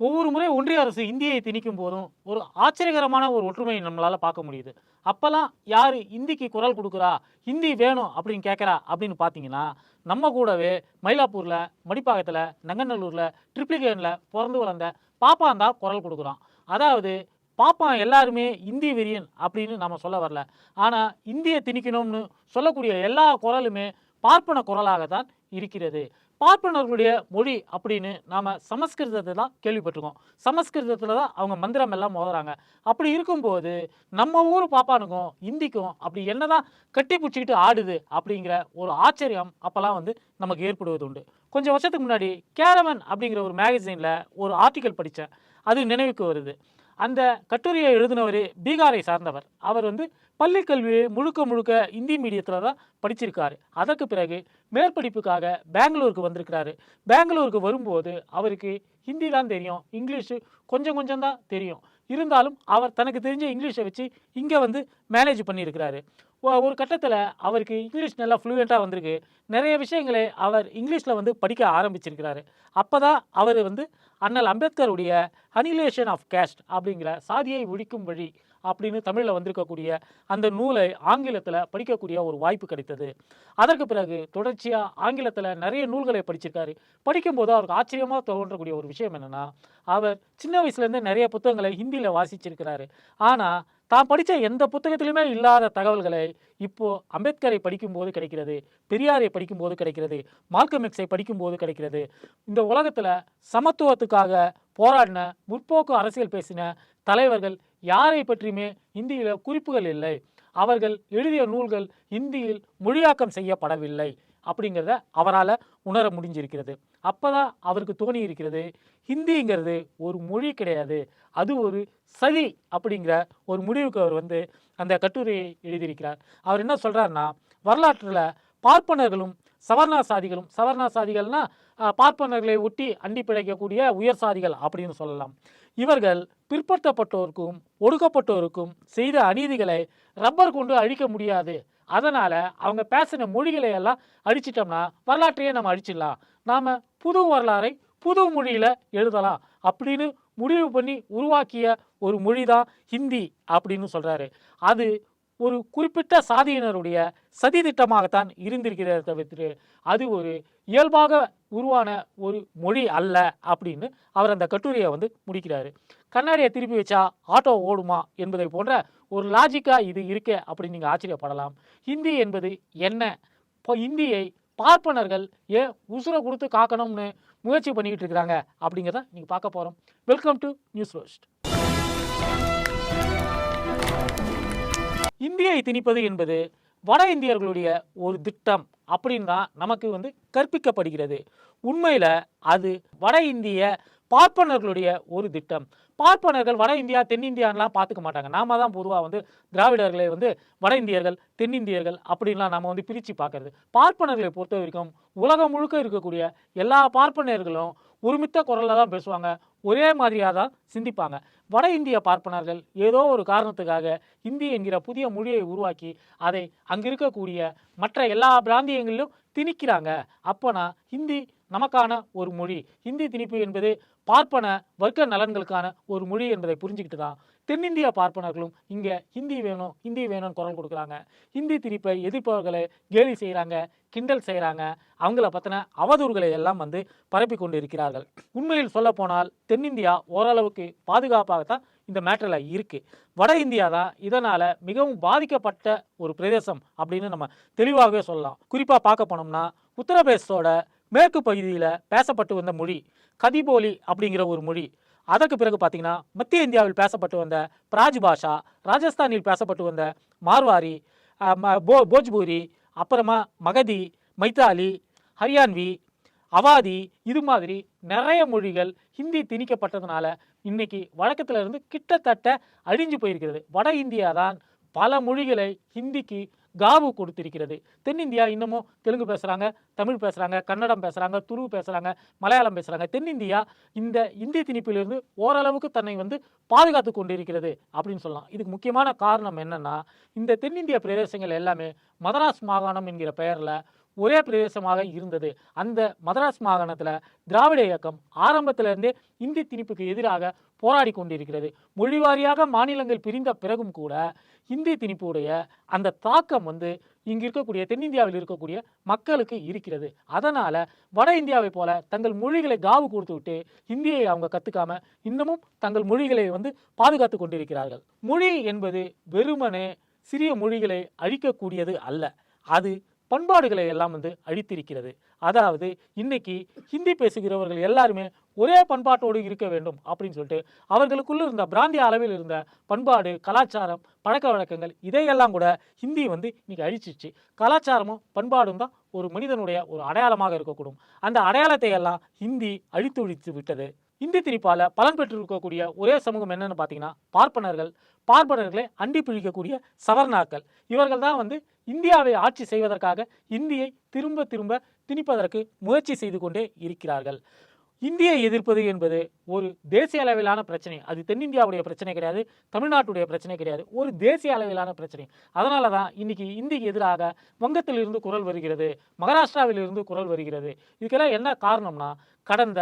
ஒவ்வொரு முறை ஒன்றிய அரசு இந்தியை திணிக்கும் போதும் ஒரு ஆச்சரியகரமான ஒரு ஒற்றுமையை நம்மளால் பார்க்க முடியுது. அப்போல்லாம் யார் இந்திக்கு குரல் கொடுக்குறா? ஹிந்தி வேணும் அப்படின்னு கேட்குறா? அப்படின்னு பார்த்தீங்கன்னா நம்ம கூடவே மயிலாப்பூரில் மடிப்பாக்கத்தில் நங்கநல்லூரில் ட்ரிப்ளிகேனில் பிறந்து வளர்ந்த பாப்பான் தான் குரல் கொடுக்குறான். அதாவது பாப்பான் எல்லாருமே இந்தி வெறியன் அப்படின்னு நம்ம சொல்ல வரல. ஆனால் இந்தியை திணிக்கணும்னு சொல்லக்கூடிய எல்லா குரலுமே பார்ப்பன குரலாக தான் இருக்கிறது. பார்ப்பனர்களுடைய மொழி அப்படின்னு நாம் சமஸ்கிருதத்தை தான் கேள்விப்பட்டிருக்கோம். சமஸ்கிருதத்தில் தான் அவங்க மந்திரம் எல்லாம் மோதுறாங்க. அப்படி இருக்கும்போது நம்ம ஊர் பாப்பானுக்கும் இந்திக்கும் அப்படி என்னதான் கட்டி பிடிச்சிக்கிட்டு ஆடுது அப்படிங்கிற ஒரு ஆச்சரியம் அப்போல்லாம் வந்து நமக்கு ஏற்படுவது உண்டு. கொஞ்சம் வருஷத்துக்கு முன்னாடி கேரவன் அப்படிங்கிற ஒரு மேகசினில் ஒரு ஆர்டிக்கல் படித்தேன். அது நினைவுக்கு வருது. அந்த கட்டுரையை எழுதினவர் பீகாரை சார்ந்தவர். அவர் வந்து பள்ளி கல்வியை முழுக்க முழுக்க இந்தி மீடியத்தில் தான் படிச்சிருக்காரு. அதற்கு பிறகு மேற்படிப்புக்காக பெங்களூருக்கு வந்திருக்கிறாரு. பெங்களூருக்கு வரும்போது அவருக்கு ஹிந்தி தான் தெரியும் இங்கிலீஷு கொஞ்சம் கொஞ்சம் தான் தெரியும். இருந்தாலும் அவர் தனக்கு தெரிஞ்ச இங்கிலீஷை வச்சு இங்கே வந்து மேனேஜ் பண்ணியிருக்கிறாரு. ஒ- ஒரு கட்டத்தில் அவருக்கு இங்கிலீஷ் நல்லா ஃப்ளூயண்ட்டாக வந்திருக்கு. நிறைய விஷயங்களை அவர் இங்கிலீஷில் வந்து படிக்க ஆரம்பிச்சிருக்கிறாரு. அப்போ தான் அவர் வந்து அண்ணல் அம்பேத்கருடைய அனிலேஷன் ஆஃப் கேஸ்ட் அப்படிங்கிற சாதியை ஒழிக்கும் வழி அப்படின்னு தமிழில் வந்திருக்கக்கூடிய அந்த நூலை ஆங்கிலத்தில் படிக்கக்கூடிய ஒரு வாய்ப்பு கிடைத்தது. அதற்கு பிறகு தொடர்ச்சியாக ஆங்கிலத்தில் நிறைய நூல்களை படிச்சிருக்காரு. படிக்கும்போது அவருக்கு ஆச்சரியமாக தோன்றக்கூடிய ஒரு விஷயம் என்னென்னா அவர் சின்ன வயசுலேருந்தே நிறைய புத்தகங்களை ஹிந்தியில் வாசிச்சிருக்கிறாரு. ஆனால் தான் படித்த எந்த புத்தகத்திலுமே இல்லாத தகவல்களை இப்போது அம்பேத்கரை படிக்கும்போது கிடைக்கிறது பெரியாரை படிக்கும்போது கிடைக்கிறது மார்க்கமெக்ஸை படிக்கும்போது கிடைக்கிறது இந்த உலகத்தில் சமத்துவத்துக்காக போராடின முற்போக்கு அரசியல் பேசின தலைவர்கள் யாரை பற்றியுமே இந்தியில் குறிப்புகள் இல்லை. அவர்கள் எழுதிய நூல்கள் இந்தியில் மொழியாக்கம் செய்யப்படவில்லை அப்படிங்கிறத அவரால் உணர முடிஞ்சிருக்கிறது. அப்பதான் அவருக்கு தோணி இருக்கிறது ஹிந்திங்கிறது ஒரு மொழி கிடையாது அது ஒரு சதி அப்படிங்கிற ஒரு முடிவுக்கு அவர் வந்து அந்த கட்டுரையை எழுதியிருக்கிறார். அவர் என்ன சொல்கிறாருன்னா வரலாற்றில் பார்ப்பனர்களும் சவர்ணா சாதிகளும் சவர்ணா சாதிகள்னா பார்ப்பனர்களை ஒட்டி அண்டி பிழைக்கக்கூடிய உயர் சாதிகள் அப்படின்னு சொல்லலாம். இவர்கள் பிற்படுத்தப்பட்டோருக்கும் ஒடுக்கப்பட்டோருக்கும் செய்த அநீதிகளை ரப்பர் கொண்டு அழிக்க முடியாது. அதனால் அவங்க பேசின மொழிகளை எல்லாம் அழிச்சிட்டோம்னா வரலாற்றையே நம்ம அழிச்சிடலாம். நாம் புது வரலாறை புது மொழியில் எழுதலாம் அப்படின்னு முடிவு பண்ணி உருவாக்கிய ஒரு மொழி தான் ஹிந்தி அப்படின்னு சொல்கிறாரு அது ஒரு குறிப்பிட்ட சாதியினருடைய சதி திட்டமாகத்தான் இருந்திருக்கிறத தவிர்த்து அது ஒரு இயல்பாக உருவான ஒரு மொழி அல்ல அப்படின்னு அவர் அந்த கட்டுரையை வந்து முடிக்கிறாரு. கண்ணாடியை திருப்பி வச்சா ஆட்டோ ஓடுமா என்பதை போன்ற ஒரு லாஜிக்காக இது இருக்கே அப்படின்னு நீங்கள் ஆச்சரியப்படலாம். ஹிந்தி என்பது என்ன? இப்போ இந்தியை பார்ப்பனர்கள் ஏன் உசுரை கொடுத்து காக்கணும்னு முயற்சி பண்ணிக்கிட்டு இருக்கிறாங்க அப்படிங்கிறத நீங்கள் பார்க்க போகிறோம் வெல்கம் டு நியூஸ் ரோஸ்ட் இந்தியை திணிப்பது என்பது வட இந்தியர்களுடைய ஒரு திட்டம் அப்படின்னு தான் நமக்கு வந்து கற்பிக்கப்படுகிறது. உண்மையில் அது வட இந்திய பார்ப்பனர்களுடைய ஒரு திட்டம். பார்ப்பனர்கள் வட இந்தியா தென்னிந்தியான்லாம் பார்த்துக்க மாட்டாங்க. நாம தான் பொதுவாக வந்து திராவிடர்களை வந்து வட இந்தியர்கள் தென்னிந்தியர்கள் அப்படின்லாம் நம்ம வந்து பிரித்து பார்க்கறது. பார்ப்பனர்களை பொறுத்த வரைக்கும் உலகம் முழுக்க இருக்கக்கூடிய எல்லா பார்ப்பனர்களும் ஒருமித்த குரலில் தான் பேசுவாங்க. ஒரே மாதிரியாக தான் சிந்திப்பாங்க. வட இந்திய பார்ப்பனர்கள் ஏதோ ஒரு காரணத்துக்காக ஹிந்தி என்கிற புதிய மொழியை உருவாக்கி அதை அங்கே இருக்கக்கூடிய மற்ற எல்லா பிராந்தியங்களிலும் திணிக்கிறாங்க. அப்போனா ஹிந்தி நமக்கான ஒரு மொழி. ஹிந்தி திணிப்பு என்பது பார்ப்பன வர்க்க நலன்களுக்கான ஒரு மொழி என்பதை புரிஞ்சுக்கிட்டு தான் தென்னிந்திய பார்ப்பனர்களும் இங்கே ஹிந்தி வேணும் ஹிந்தி வேணும்னு குரல் கொடுக்குறாங்க. ஹிந்தி திணிப்பை எதிர்ப்பவர்களை கேலி செய்கிறாங்க கிண்டல் செய்கிறாங்க அவங்கள பற்றின அவதூறுகளை எல்லாம் வந்து பரப்பி கொண்டு இருக்கிறார்கள் உண்மையில் சொல்லப்போனால் தென்னிந்தியா ஓரளவுக்கு பாதுகாப்பாக தான் இந்த மேட்டரில் இருக்குது வட இந்தியா தான் இதனால் மிகவும் பாதிக்கப்பட்ட ஒரு பிரதேசம் அப்படின்னு நம்ம தெளிவாகவே சொல்லலாம். குறிப்பாக பார்க்க போனோம்னா உத்தரப்பிரதேசத்தோட மேற்கு பகுதியில் பேசப்பட்டு வந்த மொழி கதிபோலி அப்படிங்கிற ஒரு மொழி. அதற்கு பிறகு பார்த்தீங்கன்னா மத்திய இந்தியாவில் பேசப்பட்டு வந்த பிராஜ் பாஷா ராஜஸ்தானில் பேசப்பட்டு வந்த மார்வாரி ம- போ போஜ்பூரி அப்புறமா மகதி மைத்தாலி ஹரியான்வி அவாதி இது மாதிரி நிறைய மொழிகள் ஹிந்தி திணிக்கப்பட்டதுனால இன்னைக்கு வழக்கத்துல இருந்து கிட்டத்தட்ட அழிஞ்சு போயிருக்கிறது. வட இந்தியா தான் பல மொழிகளை ஹிந்திக்கு காவு கொடுத்திருக்கிறது. தென்னிந்தியா இன்னமும் தெலுங்கு பேசுகிறாங்க தமிழ் பேசுகிறாங்க கன்னடம் பேசுகிறாங்க துரு பேசுகிறாங்க மலையாளம் பேசுகிறாங்க தென்னிந்தியா இந்த இந்தி திணிப்பிலிருந்து ஓரளவுக்கு தன்னை வந்து பாதுகாத்து கொண்டிருக்கிறது அப்படின்னு சொல்லலாம். இதுக்கு முக்கியமான காரணம் என்னன்னா இந்த தென்னிந்திய பிரதேசங்கள் எல்லாமே மதராஸ் மாகாணம் என்கிற பெயரில் ஒரே பிரதேசமாக இருந்தது. அந்த மதராஸ் மாகாணத்தில் திராவிட இயக்கம் ஆரம்பத்திலிருந்தே இந்தி திணிப்புக்கு எதிராக போராடி கொண்டிருக்கிறது. மொழிவாரியாக மாநிலங்கள் பிரிந்த பிறகும் கூட இந்தி திணிப்புடைய அந்த தாக்கம் வந்து இங்கு இருக்கக்கூடிய தென்னிந்தியாவில் இருக்கக்கூடிய மக்களுக்கு இருக்கிறது. அதனால வட இந்தியாவை போல தங்கள் மொழிகளை காவு கொடுத்து விட்டு இந்தியை அவங்க கத்துக்காம இன்னமும் தங்கள் மொழிகளை வந்து பாதுகாத்து கொண்டிருக்கிறார்கள். மொழி என்பது வெறுமனே சிறிய மொழிகளை அழிக்கக்கூடியது அல்ல. அது பண்பாடுகளை எல்லாம் வந்து அழித்திருக்கிறது. அதாவது இன்னைக்கு ஹிந்தி பேசுகிறவர்கள் எல்லாருமே ஒரே பண்பாட்டோடு இருக்க வேண்டும் அப்படின்னு சொல்லிட்டு அவர்களுக்குள்ள இருந்த பிராந்திய அளவில் இருந்த பண்பாடு கலாச்சாரம் பழக்க வழக்கங்கள் இதையெல்லாம் கூட ஹிந்தி வந்து இன்னைக்கு அழிச்சிச்சு கலாச்சாரமும் பண்பாடும் தான் ஒரு மனிதனுடைய ஒரு அடையாளமாக இருக்கக்கூடும். அந்த அடையாளத்தை எல்லாம் ஹிந்தி அழித்து ஒழித்து விட்டது. இந்தி திணிப்பால பலன் பெற்றிருக்கக்கூடிய ஒரே சமூகம் என்னென்னு பார்த்தீங்கன்னா பார்ப்பனர்கள். பார்ப்பனர்களை அண்டி பிழிக்கக்கூடிய சவர்ணாக்கள் இவர்கள் தான் வந்து இந்தியாவை ஆட்சி செய்வதற்காக இந்தியை திரும்ப திரும்ப திணிப்பதற்கு முயற்சி செய்து கொண்டே இருக்கிறார்கள். இந்தியை எதிர்ப்பது என்பது ஒரு தேசிய அளவிலான பிரச்சனை. அது தென்னிந்தியாவுடைய பிரச்சனை கிடையாது தமிழ்நாட்டுடைய பிரச்சனை கிடையாது. ஒரு தேசிய அளவிலான பிரச்சனை. அதனால தான் இன்னைக்கு இந்திக்கு எதிராக வங்கத்திலிருந்து குரல் வருகிறது மகாராஷ்டிராவிலிருந்து குரல் வருகிறது. இதுக்கெல்லாம் என்ன காரணம்னா கடந்த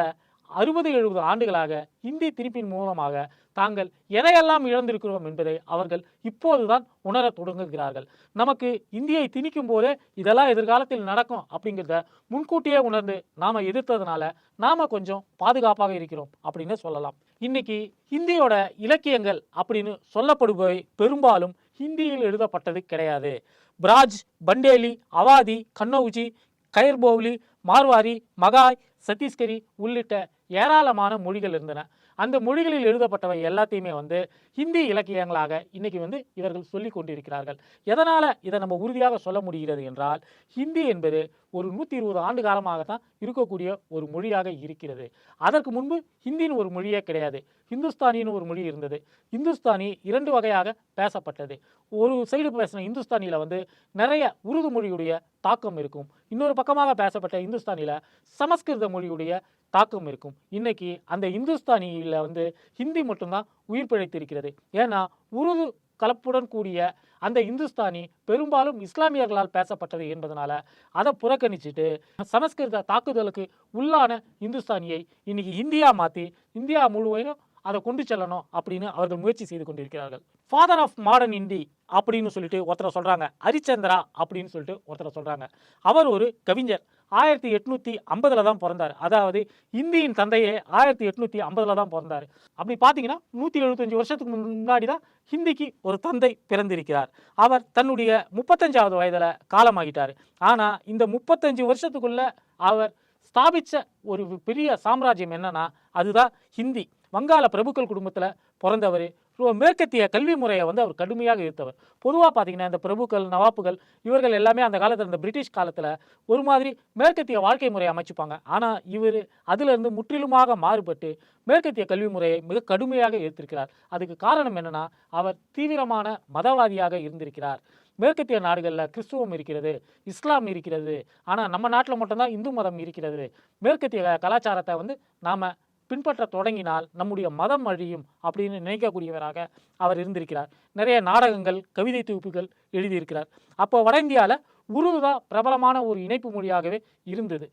அறுபது எழுபது ஆண்டுகளாக இந்தி திணிப்பின் மூலமாக தாங்கள் எதையெல்லாம் இழந்திருக்கிறோம் என்பதை அவர்கள் இப்போதுதான் உணரத் தொடங்குகிறார்கள். நமக்கு இந்தியை திணிக்கும் போதே இதெல்லாம் எதிர்காலத்தில் நடக்கும் அப்படிங்கிறத முன்கூட்டியே உணர்ந்து நாம எதிர்த்ததுனால நாம கொஞ்சம் பாதுகாப்பாக இருக்கிறோம் அப்படின்னு சொல்லலாம். இன்னைக்கு ஹிந்தியோட இலக்கியங்கள் அப்படின்னு சொல்லப்படுபவை பெரும்பாலும் ஹிந்தியில் எழுதப்பட்டது கிடையாது. பிராஜ் பண்டேலி அவாதி கண்ணௌஜி கயர்போவ்லி மார்வாரி மகாய் சத்தீஸ்கரி உள்ளிட்ட ஏராளமான மொழிகள் இருந்தன. அந்த மொழிகளில் எழுதப்பட்டவை எல்லாத்தையுமே வந்து ஹிந்தி இலக்கியங்களாக இன்றைக்கி வந்து இவர்கள் சொல்லி கொண்டிருக்கிறார்கள். எதனால் இதை நம்ம உறுதியாக சொல்ல முடிகிறது என்றால் ஹிந்தி என்பது ஒரு நூற்றி இருபது ஆண்டு காலமாக தான் இருக்கக்கூடிய ஒரு மொழியாக இருக்கிறது. அதற்கு முன்பு ஹிந்தின்னு ஒரு மொழியே கிடையாது. ஹிந்துஸ்தானின்னு ஒரு மொழி இருந்தது. இந்துஸ்தானி இரண்டு வகையாக பேசப்பட்டது. ஒரு சைடு பேசின இந்துஸ்தானியில் வந்து நிறைய உருது மொழியுடைய தாக்கம் இருக்கும். இன்னொரு பக்கமாக பேசப்பட்ட இந்துஸ்தானியில் சமஸ்கிருத மொழியுடைய தாக்கம் இருக்கும். இன்னைக்கு அந்த இந்துஸ்தானியில் வந்து ஹிந்தி மட்டும்தான் உயிர் பிழைத்திருக்கிறது. ஏன்னா உருது கலப்புடன் கூடிய அந்த இந்துஸ்தானி பெரும்பாலும் இஸ்லாமியர்களால் பேசப்பட்டது என்பதனால அதை புறக்கணிச்சிட்டு சமஸ்கிருத தாக்குதலுக்கு உள்ளான இந்துஸ்தானியை இன்னைக்கு இந்தியா மாற்றி இந்தியா முழுவதும் அதை கொண்டு செல்லணும் அப்படின்னு அவர்கள் முயற்சி செய்து கொண்டிருக்கிறார்கள். ஃபாதர் ஆஃப் மாடர்ன் இந்தி அப்படின்னு சொல்லிட்டு ஒருத்தரை சொல்கிறாங்க ஹரிச்சந்திரா அப்படின்னு சொல்லிட்டு ஒருத்தரை சொல்கிறாங்க அவர் ஒரு கவிஞர். ஆயிரத்தி எட்நூத்தி ஐம்பதுல தான் பிறந்தார். அதாவது இந்தியின் தந்தையே ஆயிரத்தி எட்நூத்தி ஐம்பதுல தான் பிறந்தார். அப்படி பார்த்தீங்கன்னா நூற்றி எழுபத்தஞ்சு வருஷத்துக்கு முன்னாடி தான் ஹிந்திக்கு ஒரு தந்தை பிறந்திருக்கிறார். அவர் தன்னுடைய முப்பத்தஞ்சாவது வயதில் காலமாகிட்டார். ஆனால் இந்த முப்பத்தஞ்சு வருஷத்துக்குள்ள அவர் ஸ்தாபிச்ச ஒரு பெரிய சாம்ராஜ்யம் என்னன்னா அதுதான் ஹிந்தி. வங்காள பிரபுக்கள் குடும்பத்தில் பிறந்தவர் மேற்கத்திய கல்வி முறையை வந்து அவர் கடுமையாக எதிர்த்தவர் பொதுவாக பார்த்தீங்கன்னா இந்த பிரபுக்கள் நவாப்புகள் இவர்கள் எல்லாமே அந்த காலத்தில் இந்த பிரிட்டிஷ் காலத்தில் ஒரு மாதிரி மேற்கத்திய வாழ்க்கை முறையை அமைச்சுப்பாங்க. ஆனால் இவர் அதிலிருந்து முற்றிலுமாக மாறுபட்டு மேற்கத்திய கல்வி முறையை மிக கடுமையாக எதிர்த்திருக்கிறார் அதுக்கு காரணம் என்னன்னா அவர் தீவிரமான மதவாதியாக இருந்திருக்கிறார். மேற்கத்திய நாடுகளில் கிறிஸ்துவம் இருக்கிறது இஸ்லாம் இருக்கிறது. ஆனால் நம்ம நாட்டில் மட்டும்தான் இந்து மதம் இருக்கிறது. மேற்கத்திய கலாச்சாரத்தை வந்து நாம் பின்பற்ற தொடங்கினால் நம்முடைய மதம் அழியும் அப்படின்னு நினைக்கக்கூடியவராக அவர் இருந்திருக்கிறார். நிறைய நாடகங்கள் கவிதை தொகுப்புகள் எழுதியிருக்கிறார். அப்போ வட இந்தியாவில் உருது தான் பிரபலமான ஒரு இணைப்பு மொழியாகவே இருந்தது.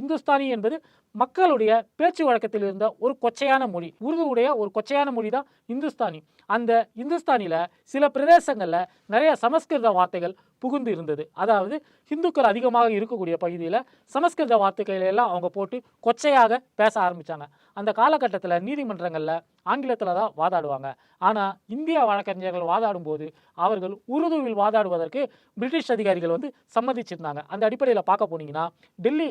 இந்துஸ்தானி என்பது மக்களுடைய பேச்சு வழக்கத்தில் இருந்த ஒரு கொச்சையான மொழி. உருதுவுடைய ஒரு கொச்சையான மொழி தான் இந்துஸ்தானி. அந்த இந்துஸ்தானியில் சில பிரதேசங்களில் நிறைய சமஸ்கிருத வார்த்தைகள் புகுந்து இருந்தது. அதாவது இந்துக்கள் அதிகமாக இருக்கக்கூடிய பகுதியில் சமஸ்கிருத வார்த்தைகளை எல்லாம் அவங்க போட்டு கொச்சையாக பேச ஆரம்பித்தாங்க அந்த காலகட்டத்தில் நீதிமன்றங்களில் ஆங்கிலத்தில் தான் வாதாடுவாங்க. ஆனால் இந்திய வழக்கறிஞர்கள் வாதாடும் போது அவர்கள் உருதுவில் வாதாடுவதற்கு பிரிட்டிஷ் அதிகாரிகள் வந்து சம்மதிச்சிருந்தாங்க. அந்த அடிப்படையில் பார்க்க போனீங்கன்னா டெல்லி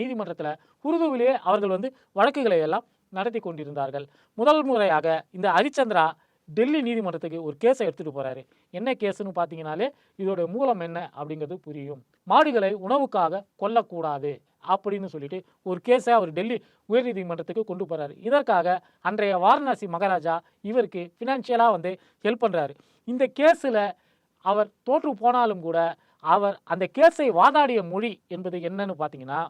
நீதிமன்றத்தில் உருதுவிலேயே அவர்கள் வந்து வழக்குகளை எல்லாம் நடத்தி கொண்டிருந்தார்கள். முதல் முறையாக இந்த ஹரிச்சந்திரா டெல்லி நீதிமன்றத்துக்கு ஒரு கேஸை எடுத்துகிட்டு போகிறாரு என்ன கேஸுன்னு பார்த்தீங்கனாலே இதோட மூலம் என்ன அப்படிங்கிறது புரியும். மாடுகளை உணவுக்காக கொல்லக்கூடாது. அப்படின்னு சொல்லிட்டு ஒரு கேஸை அவர் டெல்லி உயர்நீதிமன்றத்துக்கு கொண்டு போகிறாரு இதற்காக அன்றைய வாரணாசி மகாராஜா இவருக்கு ஃபினான்ஷியலாக வந்து ஹெல்ப் பண்ணுறாரு இந்த கேஸில் அவர் தோற்று போனாலும் கூட அவர் அந்த கேஸை வாதாடிய மொழி என்பது என்னன்னு பார்த்தீங்கன்னா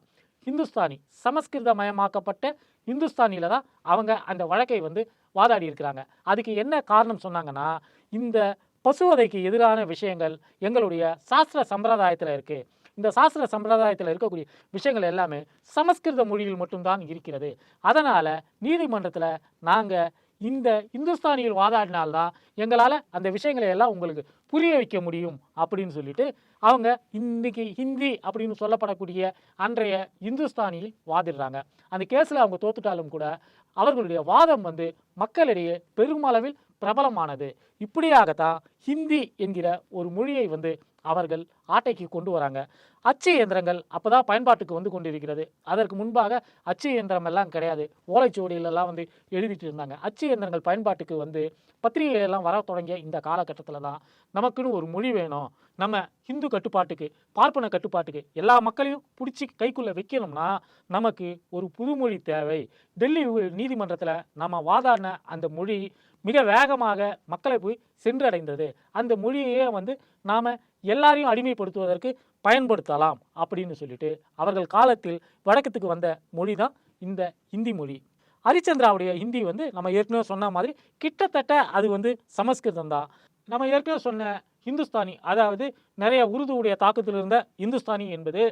ஹிந்துஸ்தானி சமஸ்கிருதமயமாக்கப்பட்ட இந்துஸ்தானியில் தான் அவங்க அந்த வழக்கை வந்து வாதாடி இருக்கிறாங்க. அதுக்கு என்ன காரணம் சொன்னாங்கன்னா இந்த பசுவதைக்கு எதிரான விஷயங்கள் எங்களுடைய சாஸ்திர சம்பிரதாயத்தில் இருக்குது இந்த சாஸ்திர சம்பிரதாயத்தில் இருக்கக்கூடிய விஷயங்கள் எல்லாமே சமஸ்கிருத மொழியில் மட்டும்தான் இருக்கிறது. அதனால் நீதிமன்றத்தில் நாங்கள் இந்த இந்துஸ்தானியில் வாதாடினால்தான் எங்களால் அந்த விஷயங்களை எல்லாம் உங்களுக்கு புரிய வைக்க முடியும் அப்படின்னு சொல்லிட்டு அவங்க இன்றைக்கி ஹிந்தி அப்படின்னு சொல்லப்படக்கூடிய அன்றைய இந்துஸ்தானியில் வாதிடுறாங்க. அந்த கேஸில் அவங்க தோத்துட்டாலும் கூட அவர்களுடைய வாதம் வந்து மக்களிடையே பெருமளவில் பிரபலமானது. இப்படியாகத்தான் ஹிந்தி என்கிற ஒரு மொழியை வந்து அவர்கள் ஆட்டைக்கு கொண்டு வராங்க. அச்சு இயந்திரங்கள் அப்பதான் பயன்பாட்டுக்கு வந்து கொண்டிருக்கிறது. அதற்கு முன்பாக அச்சு இயந்திரம் எல்லாம் கிடையாது. ஓலைச்சுவடியிலெல்லாம் வந்து எழுதிட்டு இருந்தாங்க. அச்சு இயந்திரங்கள் பயன்பாட்டுக்கு வந்து பத்திரிகை எல்லாம் வர தொடங்கிய இந்த காலகட்டத்தில் தான் நமக்குன்னு ஒரு மொழி வேணும். நம்ம ஹிந்து கட்டுப்பாட்டுக்கு பார்ப்பன கட்டுப்பாட்டுக்கு எல்லா மக்களையும் பிடிச்சி கைக்குள்ளே வைக்கணும்னா நமக்கு ஒரு புதுமொழி தேவை. டெல்லி நீதிமன்றத்தில் நம்ம வாதாடின அந்த மொழி மிக வேகமாக மக்களை போய் சென்றடைந்தது. அந்த மொழியையே வந்து நாம் எல்லாரையும் அடிமைப்படுத்துவதற்கு பயன்படுத்தலாம் அப்படின்னு சொல்லிட்டு அவர்கள் காலத்தில் வழக்கத்துக்கு வந்த மொழி தான் இந்த ஹிந்தி மொழி. ஹரிச்சந்திராவுடைய ஹிந்தி வந்து நம்ம ஏற்கனவே சொன்ன மாதிரி கிட்டத்தட்ட அது வந்து சமஸ்கிருதம் தான் நம்ம ஏற்கனவே சொன்ன இந்துஸ்தானி அதாவது நிறைய உருதுவுடைய தாக்கத்தில் இருந்த இந்துஸ்தானி என்பது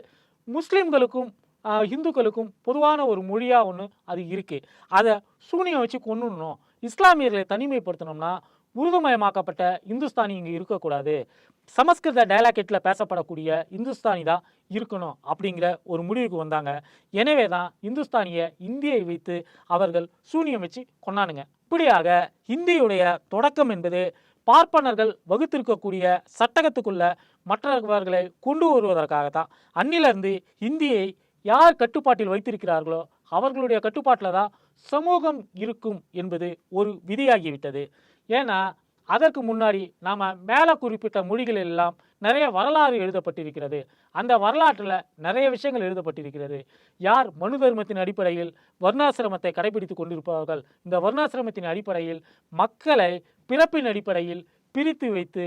முஸ்லீம்களுக்கும் இந்துக்களுக்கும் பொதுவான ஒரு மொழியாக ஒன்று அது இருக்குது அதை சூனியம் வச்சு கொண்டுடணும் இஸ்லாமியர்களை தனிமைப்படுத்தணும்னா உருதுமயமாக்கப்பட்ட இந்துஸ்தானி இங்கே இருக்கக்கூடாது. சமஸ்கிருத டயலாக்கெட்டில் பேசப்படக்கூடிய இந்துஸ்தானி தான் இருக்கணும் அப்படிங்கிற ஒரு முடிவுக்கு வந்தாங்க. எனவே தான் இந்துஸ்தானியை இந்தியை வைத்து அவர்கள் சூனியம் வச்சு கொண்டானுங்க. இப்படியாக இந்தியுடைய தொடக்கம் என்பது பார்ப்பனர்கள் வகுத்திருக்கக்கூடிய சட்டகத்துக்குள்ள மற்றவர்களை கொண்டு வருவதற்காக தான் அன்னிலிருந்து இந்தியை யார் கட்டுப்பாட்டில் வைத்திருக்கிறார்களோ அவர்களுடைய கட்டுப்பாட்டில் தான் சமூகம் இருக்கும் என்பது ஒரு விதியாகிவிட்டது. ஏன்னா அதற்கு முன்னாடி நாம் மேலே குறிப்பிட்ட மொழிகள் எல்லாம் நிறைய வரலாறு எழுதப்பட்டிருக்கிறது. அந்த வரலாற்றில் நிறைய விஷயங்கள் எழுதப்பட்டிருக்கிறது. யார் மனு தர்மத்தின் அடிப்படையில் வர்ணாசிரமத்தை கடைபிடித்து கொண்டிருப்பவர்கள் இந்த வர்ணாசிரமத்தின் அடிப்படையில் மக்களை பிறப்பின் அடிப்படையில் பிரித்து வைத்து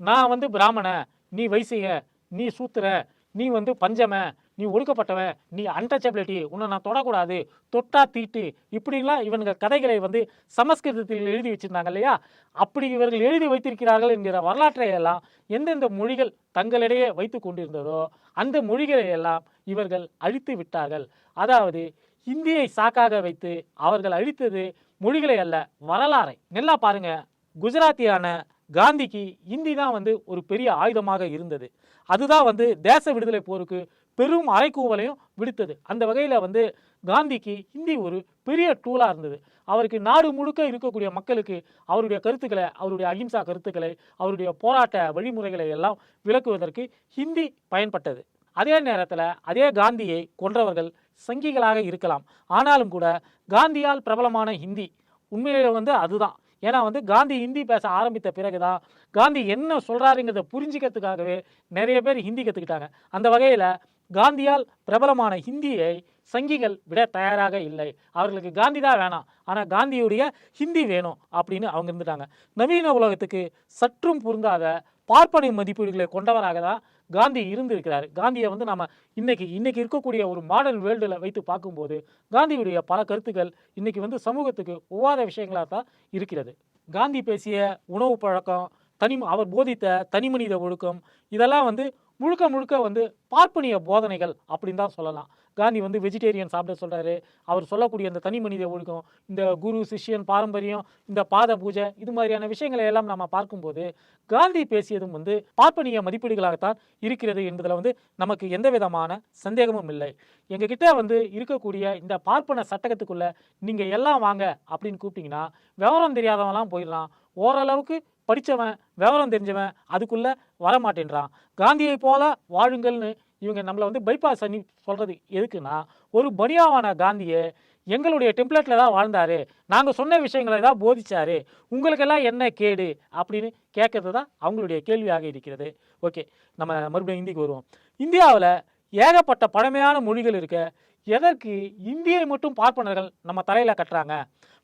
நான் வந்து பிராமண நீ வைசிய நீ சூத்திர நீ வந்து பஞ்சம நீ ஒடுக்கப்பட்டவன் நீ அன்டச்சபிலிட்டி உன்னை நான் தொடக்கூடாது தொட்டா தீட்டு இப்படிலாம் இவனுங்க கதைகளை வந்து சமஸ்கிருதத்தில் எழுதி வச்சுருந்தாங்க இல்லையா? அப்படி இவர்கள் எழுதி வைத்திருக்கிறார்கள் என்கிற வரலாற்றை எல்லாம் எந்தெந்த மொழிகள் தங்களிடையே வைத்து கொண்டிருந்ததோ அந்த மொழிகளை எல்லாம் இவர்கள் அழித்து விட்டார்கள். அதாவது இந்தியை சாக்காக வைத்து அவர்கள் அழித்தது மொழிகளை அல்ல வரலாறை. நல்லா பாருங்க. குஜராத்தியான காந்திக்கு இந்தி தான் வந்து ஒரு பெரிய ஆயுதமாக இருந்தது. அதுதான் வந்து தேச விடுதலை போருக்கு பெரும் அரைக்கூவலையும் விடுத்தது. அந்த வகையில் வந்து காந்திக்கு ஹிந்தி ஒரு பெரிய டூலாக இருந்தது. அவருக்கு நாடு முழுக்க இருக்கக்கூடிய மக்களுக்கு அவருடைய கருத்துக்களை அவருடைய அகிம்சா கருத்துக்களை அவருடைய போராட்ட வழிமுறைகளை எல்லாம் விளக்குவதற்கு ஹிந்தி பயன்பட்டது. அதே நேரத்தில் அதே காந்தியை கொன்றவர்கள் சங்கிகளாக இருக்கலாம். ஆனாலும் கூட காந்தியால் பிரபலமான ஹிந்தி உண்மையில வந்து அதுதான். ஏன்னா வந்து காந்தி ஹிந்தி பேச ஆரம்பித்த பிறகு தான் காந்தி என்ன சொல்கிறாருங்கிறத புரிஞ்சிக்கிறதுக்காகவே நிறைய பேர் ஹிந்தி கற்றுக்கிட்டாங்க அந்த வகையில் காந்தியால் பிரபலமான ஹிந்தியை சங்கிகள் விட தயாராக இல்லை. அவர்களுக்கு காந்தி தான் வேணாம். ஆனால் காந்தியுடைய ஹிந்தி வேணும் அப்படின்னு அவங்க இருந்துட்டாங்க. நவீன உலகத்துக்கு சற்றும் பொருந்தாத பார்ப்பனை மதிப்பீடுகளை கொண்டவராக தான் காந்தி இருந்திருக்கிறார். காந்தியை வந்து நம்ம இன்னைக்கு இன்னைக்கு இருக்கக்கூடிய ஒரு மாடர்ன் வேர்ல்டில் வைத்து பார்க்கும்போது காந்தியுடைய பல கருத்துக்கள் இன்னைக்கு வந்து சமூகத்துக்கு ஒவ்வாத விஷயங்களாக தான் இருக்கிறது. காந்தி பேசிய உணவு பழக்கம் தனி அவர் போதித்த தனிமனித ஒழுக்கம் இதெல்லாம் வந்து முழுக்க முழுக்க வந்து பார்ப்பனிய போதனைகள் அப்படின்னு தான் சொல்லலாம். காந்தி வந்து வெஜிடேரியன் சாப்பிட சொல்கிறாரு அவர் சொல்லக்கூடிய அந்த தனி மனித ஒழுக்கம் இந்த குரு சிஷ்யன் பாரம்பரியம் இந்த பாத பூஜை இது மாதிரியான விஷயங்களை எல்லாம் நம்ம பார்க்கும்போது காந்தி பேசியதும் வந்து பார்ப்பனிய மதிப்பீடுகளாகத்தான் இருக்கிறது என்பதில் வந்து நமக்கு எந்த விதமான சந்தேகமும் இல்லை. எங்ககிட்ட வந்து இருக்கக்கூடிய இந்த பார்ப்பன சட்டகத்துக்குள்ளே நீங்கள் எல்லாம் வாங்க அப்படின்னு கூப்பிட்டிங்கன்னா விவரம் தெரியாதவங்களாம் போயிடலாம். ஓரளவுக்கு படித்தவன் விவரம் தெரிஞ்சவன் அதுக்குள்ளே வரமாட்டேன்றான். காந்தியை போல வாழுங்கள்னு இவங்க நம்மளை வந்து பைபாஸ் பண்ணி சொல்கிறது எதுக்குன்னா ஒரு பனியாவான காந்தியை எங்களுடைய டெம்ப்ளேட்டில் தான் வாழ்ந்தார். நாங்கள் சொன்ன விஷயங்களை தான் போதிச்சாரு. உங்களுக்கெல்லாம் என்ன கேடு அப்படின்னு கேட்கறது தான் அவங்களுடைய கேள்வியாக இருக்கிறது. ஓகே நம்ம மறுபடியும் இந்திக்கு வருவோம். இந்தியாவில் ஏகப்பட்ட பழமையான மொழிகள் இருக்க எதற்கு இந்தியை மட்டும் பார்ப்பனர்கள் நம்ம தலையில் கட்டுறாங்க?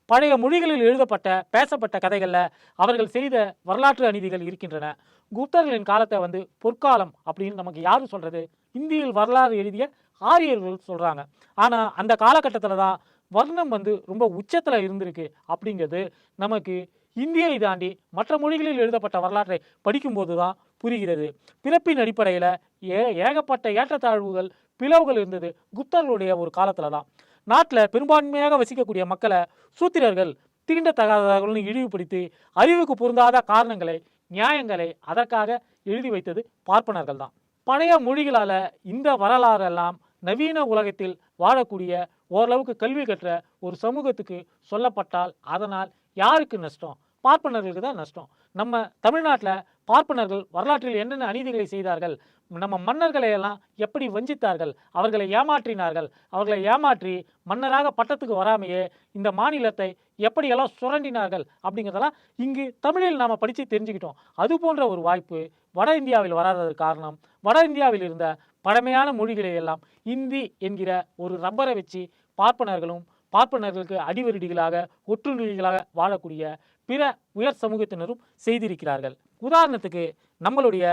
பழைய மொழிகளில் எழுதப்பட்ட பேசப்பட்ட கதைகளில் அவர்கள் செய்த வரலாற்று அநீதிகள் இருக்கின்றன. குப்தர்களின் காலத்தை வந்து பொற்காலம் அப்படின்னு நமக்கு யார் சொல்கிறது இந்தியில் வரலாறு எழுதிய ஆரியர்கள் சொல்கிறாங்க ஆனால் அந்த காலகட்டத்தில் தான் வர்ணம் வந்து ரொம்ப உச்சத்தில் இருந்திருக்கு அப்படிங்கிறது நமக்கு இந்தியை தாண்டி மற்ற மொழிகளில் எழுதப்பட்ட வரலாற்றை படிக்கும்போது தான் புரிகிறது. பிறப்பின் அடிப்படையில் ஏ ஏகப்பட்ட ஏற்றத்தாழ்வுகள் பிளவுகள் இருந்தது குப்தர்களுடைய ஒரு காலத்தில் தான். நாட்டில் பெரும்பான்மையாக வசிக்கக்கூடிய மக்களை சூத்திரர்கள் தீண்டத்தகாதவர்கள்னு இழிவுபடுத்தி அறிவுக்கு பொருந்தாத காரணங்களை நியாயங்களை அதற்காக எழுதி வைத்தது பார்ப்பனர்கள் தான். பழைய மொழிகளால் இந்த வரலாறெல்லாம் நவீன உலகத்தில் வாழக்கூடிய ஓரளவுக்கு கல்வி கற்ற ஒரு சமூகத்துக்கு சொல்லப்பட்டால் அதனால் யாருக்கு நஷ்டம்? பார்ப்பனர்களுக்கு தான் நஷ்டம். நம்ம தமிழ்நாட்டில் பார்ப்பனர்கள் வரலாற்றில் என்னென்ன அநீதிகளை செய்தார்கள்? நம்ம மன்னர்களை எல்லாம் எப்படி வஞ்சித்தார்கள்? அவர்களை ஏமாற்றினார்கள். அவர்களை ஏமாற்றி மன்னராக பட்டத்துக்கு வராமையே இந்த மாநிலத்தை எப்படியெல்லாம் சுரண்டினார்கள் அப்படிங்கிறதெல்லாம் இங்கு தமிழில் நாம் படித்து தெரிஞ்சுக்கிட்டோம். அது போன்ற ஒரு வாய்ப்பு வட இந்தியாவில் வராதது காரணம் வட இந்தியாவில் இருந்த பழமையான மொழிகளை எல்லாம் இந்தி என்கிற ஒரு ரப்பரை வச்சு பார்ப்பனர்களும் பார்ப்பனர்களுக்கு அடிவருடிகளாக ஒற்றுநிலைகளாக வாழக்கூடிய பிற உயர் சமூகத்தினரும் செய்திருக்கிறார்கள். உதாரணத்துக்கு நம்மளுடைய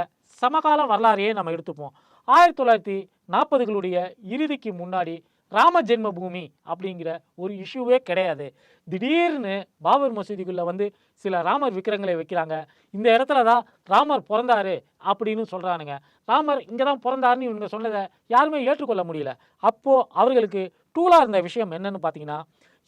சமகால வரலாறையே நம்ம எடுத்துப்போம். ஆயிரத்தி தொள்ளாயிரத்தி நாற்பதுகளுடைய இறுதிக்கு முன்னாடி ராம ஜென்ம பூமி அப்படிங்கிற ஒரு இஷ்யூவே கிடையாது. திடீர்னு பாபர் மசூதிக்குள்ளே வந்து சில ராமர் விக்கிரங்களை வைக்கிறாங்க. இந்த இடத்துல தான் ராமர் பிறந்தாரு அப்படின்னு சொல்கிறானுங்க ராமர் இங்கே தான் பிறந்தாருன்னு இவங்க சொன்னதை யாருமே ஏற்றுக்கொள்ள முடியல. அப்போது அவர்களுக்கு டூலாக இருந்த விஷயம் என்னன்னு பார்த்தீங்கன்னா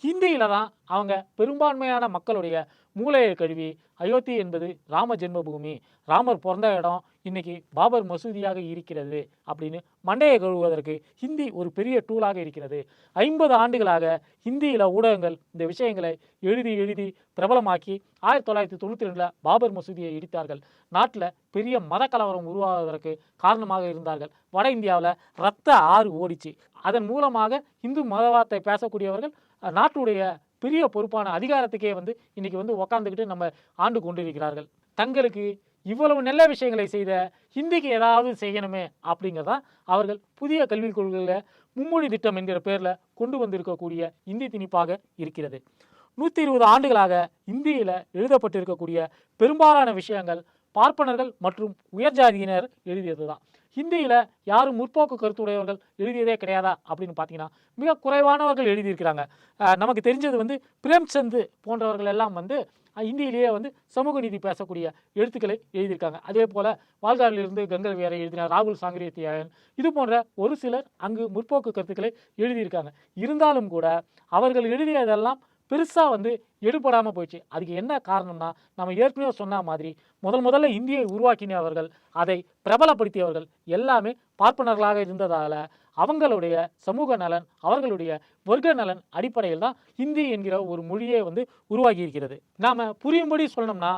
ஹிந்தியில் தான் அவங்க பெரும்பான்மையான மக்களுடைய மூளையை கழுவி அயோத்தி என்பது ராம ஜென்மபூமி. ராமர் பிறந்த இடம் இன்னைக்கு பாபர் மசூதியாக இருக்கிறது அப்படின்னு மண்டையை கழுவுவதற்கு ஹிந்தி ஒரு பெரிய டூலாக இருக்கிறது. ஐம்பது ஆண்டுகளாக ஹிந்தியில் ஊடகங்கள் இந்த விஷயங்களை எழுதி எழுதி பிரபலமாக்கி ஆயிரத்தி தொள்ளாயிரத்தி தொண்ணூற்றி ரெண்டில் பாபர் மசூதியை இடித்தார்கள். நாட்டில் பெரிய மத கலவரம் உருவாவதற்கு காரணமாக இருந்தார்கள். வட இந்தியாவில் ரத்த ஆறு ஓடிச்சு. அதன் மூலமாக இந்து மதவாதத்தை பேசக்கூடியவர்கள் நாட்டுடைய பெரிய பொறுப்பான அதிகாரத்துக்கே வந்து இன்றைக்கி வந்து உக்காந்துக்கிட்டு நம்ம ஆண்டு கொண்டிருக்கிறார்கள். தங்களுக்கு இவ்வளவு நல்ல விஷயங்களை செய்த ஹிந்திக்கு ஏதாவது செய்யணுமே அப்படிங்கிறதான் அவர்கள் புதிய கல்விக் கொள்கையில் மும்மொழி திட்டம் என்கிற பேரில் கொண்டு வந்திருக்கக்கூடிய இந்தி திணிப்பாக இருக்கிறது. நூற்றி இருபது ஆண்டுகளாக இந்தியில் எழுதப்பட்டிருக்கக்கூடிய பெரும்பாலான விஷயங்கள் பார்ப்பனர்கள் மற்றும் உயர்ஜாதியினர் எழுதியது தான் ஹிந்தியில் யாரும் முற்போக்கு கருத்துடையவர்கள் எழுதியதே கிடையாதா அப்படின்னு பார்த்தீங்கன்னா மிக குறைவானவர்கள் எழுதியிருக்கிறாங்க. நமக்கு தெரிஞ்சது வந்து பிரேம்சந்த் போன்றவர்கள் எல்லாம் வந்து இந்தியிலேயே வந்து சமூக நீதி பேசக்கூடிய எழுத்துக்களை எழுதியிருக்காங்க. அதே போல் வால்காரிலிருந்து கங்கல் வேற எழுதினார் ராகுல் சாங்கரேத்தியாயன் இது போன்ற ஒரு சிலர் அங்கு முற்போக்கு கருத்துக்களை எழுதியிருக்காங்க. இருந்தாலும் கூட அவர்கள் எழுதியதெல்லாம் பெருசாக வந்து எடுபடாமல் போயிடுச்சு. அதுக்கு என்ன காரணம்னா நம்ம ஏற்கனவே சொன்ன மாதிரி முதல் முதல்ல இந்தியை உருவாக்கினவர்கள் அதை பிரபலப்படுத்தியவர்கள் எல்லாமே பார்ப்பனர்களாக இருந்ததால் அவங்களுடைய சமூக நலன் அவர்களுடைய வர்க்க நலன் அடிப்படையில் தான் ஹிந்தி என்கிற ஒரு மொழியே வந்து உருவாகி இருக்கிறது நாம் புரியும்படி சொல்லணும்னா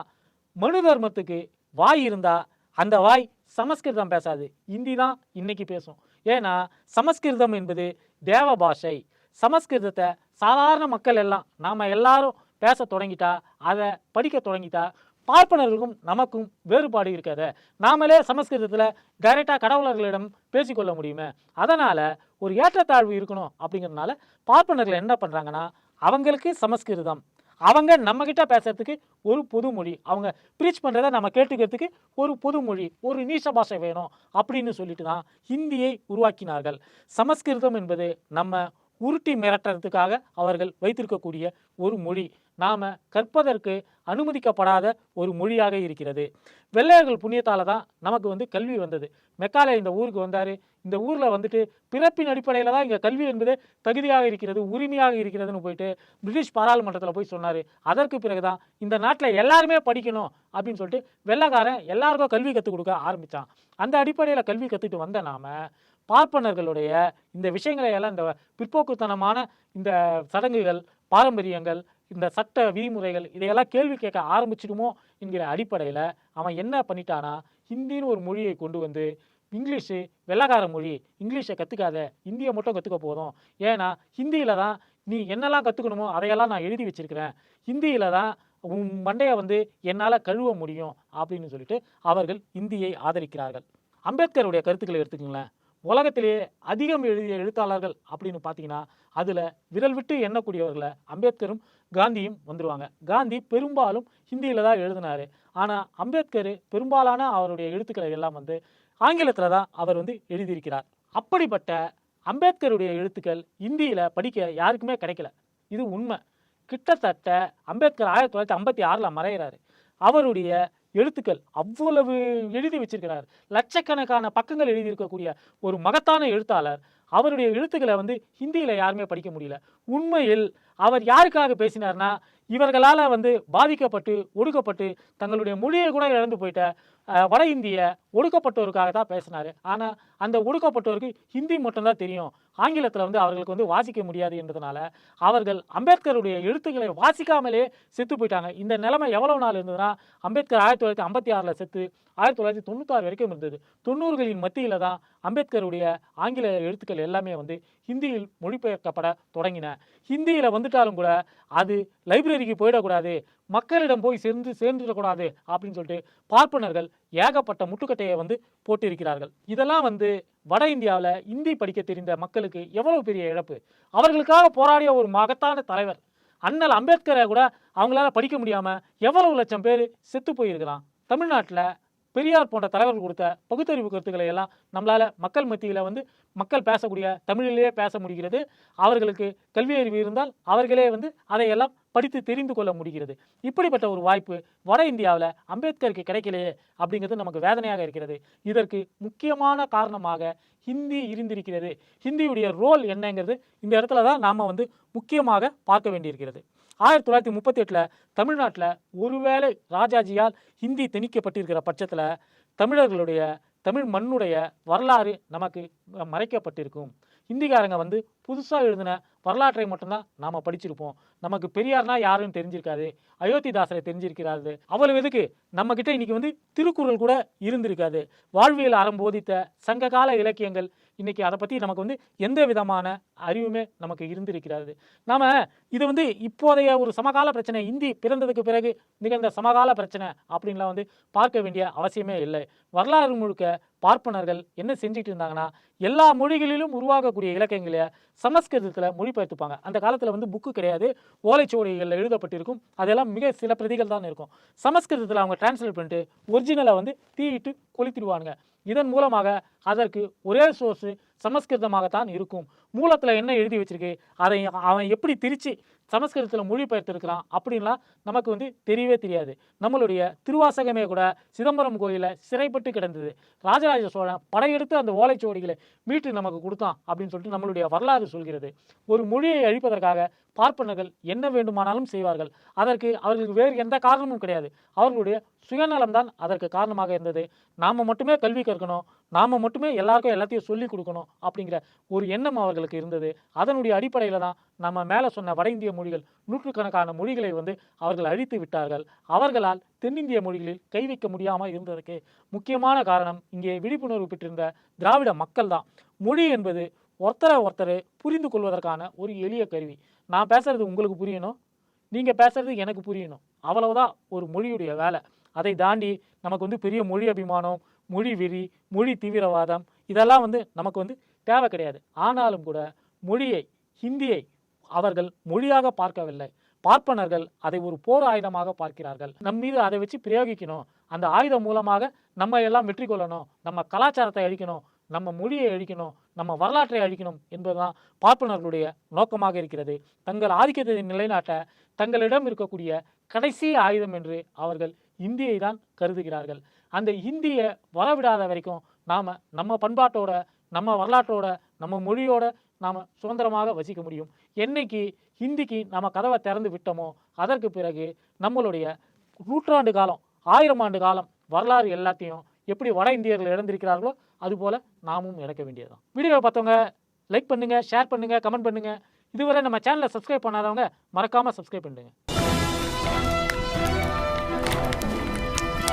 மனு தர்மத்துக்கு வாய் இருந்தால் அந்த வாய் சமஸ்கிருதம் பேசாது. இந்தி தான் இன்றைக்கி பேசும். ஏன்னா சமஸ்கிருதம் என்பது தேவ பாஷை. சமஸ்கிருதத்தை சாதாரண மக்கள் எல்லாம் நாம் எல்லாரும் பேச தொடங்கிட்டா அதை படிக்க தொடங்கிட்டா பார்ப்பனர்களுக்கும் நமக்கும் வேறுபாடு இருக்காது? நாமளே சமஸ்கிருதத்தில் டைரெக்டாக கடவுளர்களிடம் பேசிக்கொள்ள முடியுமே? அதனால் ஒரு ஏற்றத்தாழ்வு இருக்கணும் அப்படிங்கிறதுனால பார்ப்பனர்கள் என்ன பண்ணுறாங்கன்னா அவங்களுக்கு சமஸ்கிருதம். அவங்க நம்மக்கிட்ட பேசுறதுக்கு ஒரு புது மொழி அவங்க ப்ரீச் பண்ணுறதை நம்ம கேட்டுக்கிறதுக்கு ஒரு புது மொழி ஒரு நீச பாஷை வேணும் அப்படின்னு சொல்லிட்டு தான் ஹிந்தியை உருவாக்கினார்கள். சமஸ்கிருதம் என்பது நம்ம உருட்டி மிரட்டுறதுக்காக அவர்கள் வைத்திருக்கக்கூடிய ஒரு மொழி. நாம் கற்பதற்கு அனுமதிக்கப்படாத ஒரு மொழியாக இருக்கிறது. வெள்ளையர்கள் புண்ணியத்தால் தான் நமக்கு வந்து கல்வி வந்தது. மெக்காலே இந்த ஊருக்கு வந்தார். இந்த ஊரில் வந்துட்டு பிறப்பின் அடிப்படையில் தான் இங்கே கல்வி என்பது தகுதியாக இருக்கிறது உரிமையாக இருக்கிறதுன்னு போயிட்டு பிரிட்டிஷ் பாராளுமன்றத்தில் போய் சொன்னார். அதற்கு பிறகு தான் இந்த நாட்டில் எல்லாருமே படிக்கணும் அப்படின்னு சொல்லிட்டு வெள்ளைக்காரன் எல்லாருக்கும் கல்வி கற்றுக் கொடுக்க ஆரம்பித்தான் அந்த அடிப்படையில் கல்வி கற்றுட்டு வந்த நாம பார்ப்பனர்களுடைய இந்த விஷயங்களை எல்லாம் இந்த பிற்போக்குத்தனமான இந்த சடங்குகள் பாரம்பரியங்கள் இந்த சட்ட விதிமுறைகள் இதையெல்லாம் கேள்வி கேட்க ஆரம்பிச்சிடுமோ என்கிற அடிப்படையில் அவன் என்ன பண்ணிட்டானா ஹிந்தின்னு ஒரு மொழியை கொண்டு வந்து இங்கிலீஷு வெள்ளக்கார மொழி இங்கிலீஷை கற்றுக்காத இந்தியை மட்டும் கற்றுக்க போதும். ஏன்னா ஹிந்தியில் தான் நீ என்னெல்லாம் கற்றுக்கணுமோ அதையெல்லாம் நான் எழுதி வச்சிருக்கிறேன். ஹிந்தியில் தான் உன் மண்டையை வந்து என்னால் கழுவ முடியும் அப்படின்னு சொல்லிட்டு அவர்கள் இந்தியை ஆதரிக்கிறார்கள். அம்பேத்கருடைய கருத்துக்களை எடுத்துக்கங்களேன். உலகத்திலேயே அதிகம் எழுதிய எழுத்தாளர்கள் அப்படின்னு பார்த்தீங்கன்னா அதில் விரல் விட்டு எண்ணக்கூடியவர்களை அம்பேத்கரும் காந்தியும் வந்துடுவாங்க காந்தி பெரும்பாலும் ஹிந்தியில் தான் எழுதினாரு. ஆனால் அம்பேத்கர் பெரும்பாலான அவருடைய எழுத்துக்களை எல்லாம் வந்து ஆங்கிலத்தில் தான் அவர் வந்து எழுதியிருக்கிறார். அப்படிப்பட்ட அம்பேத்கருடைய எழுத்துக்கள் இந்தியில் படிக்க யாருக்குமே கிடைக்கல. இது உண்மை. கிட்டத்தட்ட அம்பேத்கர் ஆயிரத்தி தொள்ளாயிரத்தி ஐம்பத்தி ஆறில் மறைகிறாரு அவருடைய எழுத்துக்கள் அவ்வளவு எழுதி வச்சிருக்கிறார். லட்சக்கணக்கான பக்கங்கள் எழுதியிருக்கக்கூடிய ஒரு மகத்தான எழுத்தாளர் அவருடைய எழுத்துக்களை வந்து ஹிந்தியில் யாருமே படிக்க முடியல. உண்மையில் அவர் யாருக்காக பேசினார்னா இவர்களால் வந்து பாதிக்கப்பட்டு ஒடுக்கப்பட்டு தங்களுடைய மொழியை கூட இழந்து போயிட்ட வட இந்திய ஒடுக்கப்பட்டோருக்காக தான் பேசினார். ஆனால் அந்த ஒடுக்கப்பட்டோருக்கு ஹிந்தி மட்டும்தான் தெரியும். ஆங்கிலத்தில் வந்து அவர்களுக்கு வந்து வாசிக்க முடியாது என்றதுனால அவர்கள் அம்பேத்கருடைய எழுத்துக்களை வாசிக்காமலே செத்து போயிட்டாங்க. இந்த நிலைமை எவ்வளவு நாள் இருந்ததுன்னா அம்பேத்கர் ஆயிரத்தி தொள்ளாயிரத்தி ஐம்பத்தி ஆறில் செத்து ஆயிரத்தி தொள்ளாயிரத்தி தொண்ணூத்தாறு வரைக்கும் இருந்தது. தொண்ணூறுகளின் மத்தியில் தான் அம்பேத்கருடைய ஆங்கில எழுத்துக்கள் எல்லாமே வந்து ஹிந்தியில் மொழிபெயர்க்கப்பட தொடங்கின. ஹிந்தியில் வந்து வந்துட்டாலும் கூட அது லைப்ரரிக்கு போயிடக்கூடாது. மக்களிடம் போய் சேர்ந்து சேர்ந்துடக்கூடாது அப்படின்னு சொல்லிட்டு பார்ப்பனர்கள் ஏகப்பட்ட முட்டுக்கட்டையை வந்து போட்டிருக்கிறார்கள். இதெல்லாம் வந்து வட இந்தியாவில் இந்தி படிக்க தெரிந்த மக்களுக்கு எவ்வளவு பெரிய இழப்பு? அவர்களுக்காக போராடிய ஒரு மகத்தான தலைவர் அண்ணல் அம்பேத்கரை கூட அவங்களால படிக்க முடியாமல் எவ்வளவு லட்சம் பேர் செத்து போயிருக்கிறான். தமிழ்நாட்டில் பெரியார் போன்ற தலைவர்கள் கொடுத்த பகுத்தறிவு கருத்துக்களை எல்லாம் நம்மளால் மக்கள் மத்தியில் வந்து மக்கள் பேசக்கூடிய தமிழிலேயே பேச முடிகிறது. அவர்களுக்கு கல்வி அறிவு இருந்தால் அவர்களே வந்து அதையெல்லாம் படித்து தெரிந்து கொள்ள முடிகிறது. இப்படிப்பட்ட ஒரு வாய்ப்பு வட இந்தியாவில் அம்பேத்கருக்கு கிடைக்கலையே அப்படிங்கிறது நமக்கு வேதனையாக இருக்கிறது. இதற்கு முக்கியமான காரணமாக ஹிந்தி இருந்திருக்கிறது. ஹிந்தியுடைய ரோல் என்னங்கிறது இந்த இடத்துல தான் நாம் வந்து முக்கியமாக பார்க்க வேண்டியிருக்கிறது. ஆயிரத்தி தொள்ளாயிரத்தி முப்பத்தி எட்டில் தமிழ்நாட்டில் ஒருவேளை ராஜாஜியால் ஹிந்தி திணிக்கப்பட்டிருக்கிற பட்சத்தில் தமிழர்களுடைய தமிழ் மண்ணுடைய வரலாறு நமக்கு மறைக்கப்பட்டிருக்கும். ஹிந்திக்காரங்க வந்து புதுசாக எழுதின வரலாற்றை மட்டும்தான் நாம் படிச்சிருப்போம். நமக்கு பெரியார்னா யாருன்னு தெரிஞ்சிருக்காது. அயோத்திதாசரை தெரிஞ்சிருக்கிறாரு. அவ்வளவு எதுக்கு? நம்மக்கிட்ட இன்றைக்கி இன்னைக்கு வந்து திருக்குறள் கூட இருந்திருக்காது. வாழ்வியல் அறம் போதித்த சங்ககால இலக்கியங்கள் இன்றைக்கி அதை பற்றி நமக்கு வந்து எந்த விதமான அறிவுமே நமக்கு இருந்திருக்கிறது. நாம் இது வந்து இப்போதைய ஒரு சமகால பிரச்சனை இந்தி பிறந்ததுக்கு பிறகு நிகழ்ந்த சமகால பிரச்சனை அப்படின்லாம் வந்து பார்க்க வேண்டிய அவசியமே இல்லை. வரலாறு முழுக்க பார்ப்பனர்கள் என்ன செஞ்சுட்டு இருந்தாங்கன்னா எல்லா மொழிகளிலும் உருவாகக்கூடிய இலக்கியங்களை சமஸ்கிருதத்தில் மொழிபெயர்த்துப்பாங்க. அந்த காலத்தில் வந்து புக்கு கிடையாது. ஓலைச்சுவடிகளில் எழுதப்பட்டிருக்கும். அதெல்லாம் மிக சில பிரதிகள் தான் இருக்கும். சமஸ்கிருதத்தில் அவங்க டிரான்ஸ்லேட் பண்ணிட்டு ஒரிஜினலை வந்து தீயிட்டு கொளுத்திடுவானுங்க. இதன் மூலமாக அதற்கு ஒரே சோர்ஸு சமஸ்கிருதமாகத்தான் இருக்கும். மூலத்தில் என்ன எழுதி வச்சிருக்கு? அதை அவன் எப்படி திரித்து சமஸ்கிருதத்தில் மொழிபெயர்த்திருக்கிறான் அப்படின்லாம் நமக்கு வந்து தெரியவே தெரியாது. நம்மளுடைய திருவாசகமே கூட சிதம்பரம் கோயிலில் சிறைப்பட்டு கிடந்தது. ராஜராஜ சோழன் படையெடுத்து அந்த ஓலைச்சுவடிகளை மீட்டு நமக்கு கொடுத்தான் அப்படின்னு சொல்லிட்டு நம்மளுடைய வரலாறு சொல்கிறது. ஒரு மொழியை அழிப்பதற்காக பார்ப்பனர்கள் என்ன வேண்டுமானாலும் செய்வார்கள். அதற்கு அவர்களுக்கு வேறு எந்த காரணமும் கிடையாது. அவர்களுடைய சுயநலம் தான் அதற்கு காரணமாக இருந்தது. நாம் மட்டுமே கல்வி கற்கணும். நாம் மட்டுமே எல்லாருக்கும் எல்லாத்தையும் சொல்லிக் கொடுக்கணும் அப்படிங்கிற ஒரு எண்ணம் அவர்களுக்கு இருந்தது. அதனுடைய அடிப்படையில் தான் நம்ம மேலே சொன்ன வட இந்திய மொழிகள் நூற்றுக்கணக்கான மொழிகளை வந்து அவர்கள் அழித்து விட்டார்கள். அவர்களால் தென்னிந்திய மொழிகளில் கை வைக்க முடியாமல் இருந்ததற்கு முக்கியமான காரணம் இங்கே விழிப்புணர்வு பெற்றிருந்த திராவிட மக்கள் தான் மொழி என்பது ஒருத்தரை ஒருத்தர் புரிந்து கொள்வதற்கான ஒரு எளிய கருவி. நான் பேசுறது உங்களுக்கு புரியணும். நீங்கள் பேசுறது எனக்கு புரியணும். அவ்வளவுதான் ஒரு மொழியுடைய வேலை. அதை தாண்டி நமக்கு வந்து பெரிய மொழி அபிமானம் மொழி வெறி மொழி தீவிரவாதம் இதெல்லாம் வந்து நமக்கு வந்து தேவை கிடையாது. ஆனாலும் கூட மொழியை ஹிந்தியை அவர்கள் மொழியாக பார்க்கவில்லை. பார்ப்பனர்கள் அதை ஒரு போர் ஆயுதமாக பார்க்கிறார்கள். நம் மீது அதை வச்சு பிரயோகிக்கணும். அந்த ஆயுதம் மூலமாக நம்ம எல்லாம் வெற்றி கொள்ளணும். நம்ம கலாச்சாரத்தை அழிக்கணும். நம்ம மொழியை அழிக்கணும் நம்ம வரலாற்றை அழிக்கணும் என்பதுதான் பார்ப்பனர்களுடைய நோக்கமாக இருக்கிறது. தங்கள் ஆதிக்கத்தை நிலைநாட்ட தங்களிடம் இருக்கக்கூடிய கடைசி ஆயுதம் என்று அவர்கள் இந்தியை தான் கருதுகிறார்கள். அந்த இந்தியை வரவிடாத வரைக்கும் நாம் நம்ம பண்பாட்டோட நம்ம வரலாற்றோட நம்ம மொழியோட நாம் சுதந்திரமாக வசிக்க முடியும். என்னைக்கு ஹிந்திக்கு நம்ம கதவை திறந்து விட்டோமோ அதற்கு பிறகு நம்மளுடைய நூற்றாண்டு காலம் ஆயிரம் ஆண்டு காலம் வரலாறு எல்லாத்தையும் எப்படி வட இந்தியர்கள் இழந்திருக்கிறார்களோ அதுபோல் நாமும் இழக்க வேண்டியதுதான். வீடியோவை பார்த்தவங்க லைக் பண்ணுங்கள் ஷேர் பண்ணுங்கள் கமெண்ட் பண்ணுங்கள் இதுவரை நம்ம சேனலை சப்ஸ்கிரைப் பண்ணாதவங்க மறக்காமல் சப்ஸ்கிரைப் பண்ணுங்க